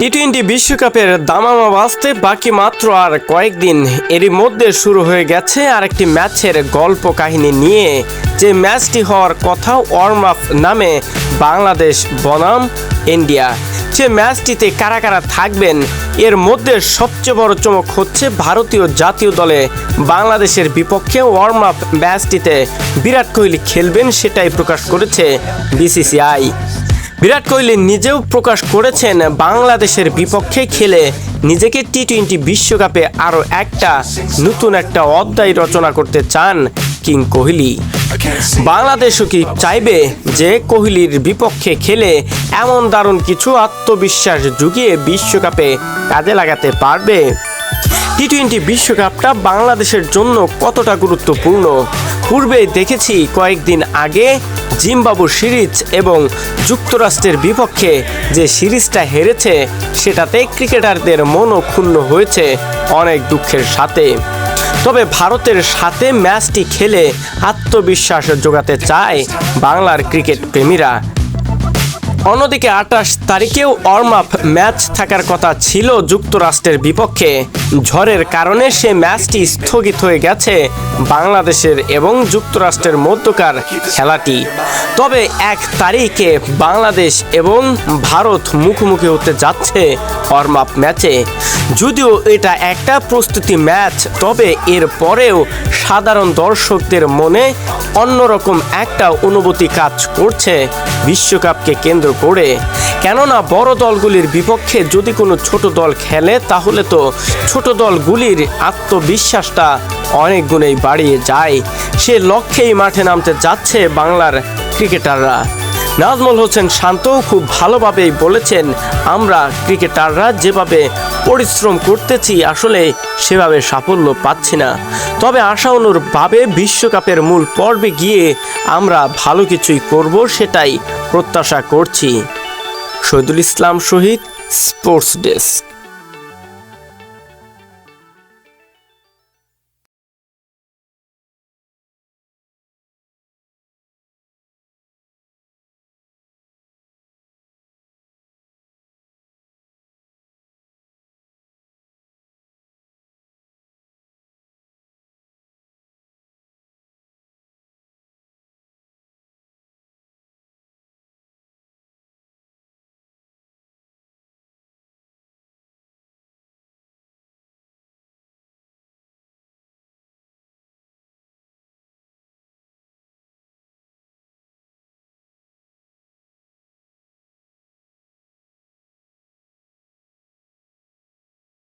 T twenty বিশ্বকাপের দামামা বাঁচতে বাকি মাত্র আর কয়েকদিন। এরই মধ্যে শুরু হয়ে গেছে আরেকটি ম্যাচের গল্প কাহিনী নিয়ে। যে ম্যাচটি হওয়ার কথা ওয়ার্ম আপ নামে বাংলাদেশ বনাম ইন্ডিয়া। যে ম্যাচটিতে কারা কারা থাকবেন, এর মধ্যে সবচেয়ে বড় চমক হচ্ছে ভারতীয় জাতীয় দলে বাংলাদেশের বিপক্ষে ওয়ার্ম আপ ম্যাচটিতে বিরাট কোহলি খেলবেন সেটাই প্রকাশ করেছে বিসিসিআই। বিরাট কোহলি নিজেও প্রকাশ করেছেন, বাংলাদেশের বিপক্ষে খেলে নিজেকে টি টোয়েন্টি বিশ্বকাপে আরও একটা নতুন একটা অধ্যায় রচনা করতে চান কিং কোহলি। বাংলাদেশও কি চাইবে যে কোহলির বিপক্ষে খেলে এমন দারুণ কিছু আত্মবিশ্বাস জুগিয়ে বিশ্বকাপে কাজে লাগাতে পারবে? টি টোয়েন্টি বিশ্বকাপটা বাংলাদেশের জন্য কতটা গুরুত্বপূর্ণ? পূর্বে দেখেছি কয়েকদিন আগে জিম্বাবু সিরিজ এবং যুক্তরাষ্ট্রের বিপক্ষে যে সিরিজটা হেরেছে, সেটাতে ক্রিকেটারদের মনও ক্ষুণ্ণ হয়েছে অনেক দুঃখের সাথে। তবে ভারতের সাথে ম্যাচটি খেলে আত্মবিশ্বাস যোগাতে চায় বাংলার ক্রিকেট প্রেমীরা। অন্যদিকে আঠাশ তারিখেও ওয়ার্ম আপ ম্যাচ থাকার কথা ছিল যুক্তরাষ্ট্রের বিপক্ষে। ঝড়ের কারণে সে ম্যাচটি স্থগিত হয়ে গেছে বাংলাদেশের এবং যুক্তরাষ্ট্রের মধ্যকার খেলাটি। তবে এক তারিখে বাংলাদেশ এবং ভারত মুখোমুখি হতে যাচ্ছে ওয়ার্ম আপ ম্যাচে। যদিও এটা একটা প্রস্তুতি ম্যাচ, তবে এর পরেও সাধারণ দর্শকদের মনে অন্যরকম একটা অনুভূতি কাজ করছে বিশ্বকাপকে কেন্দ্র করে। কেননা বড় দলগুলির বিপক্ষে যদি কোনো ছোট দল খেলে, তাহলে তো ছোট দলগুলির আত্মবিশ্বাসটা অনেক গুণেই বাড়িয়ে যায়। সে লক্ষ্যেই মাঠে নামতে যাচ্ছে বাংলার ক্রিকেটাররা। নাজমুল হোসেন শান্তও খুব ভালোভাবেই বলেছেন, আমরা ক্রিকেটাররা যেভাবে পরিশ্রম করতেছি, আসলে সেভাবে সাফল্য পাচ্ছি না। তবে আশা অনুরূপভাবে বিশ্বকাপের মূল পর্বে গিয়ে আমরা ভালো কিছুই করব সেটাই প্রত্যাশা করছি। Shahidul Islam Shahid, sports desk.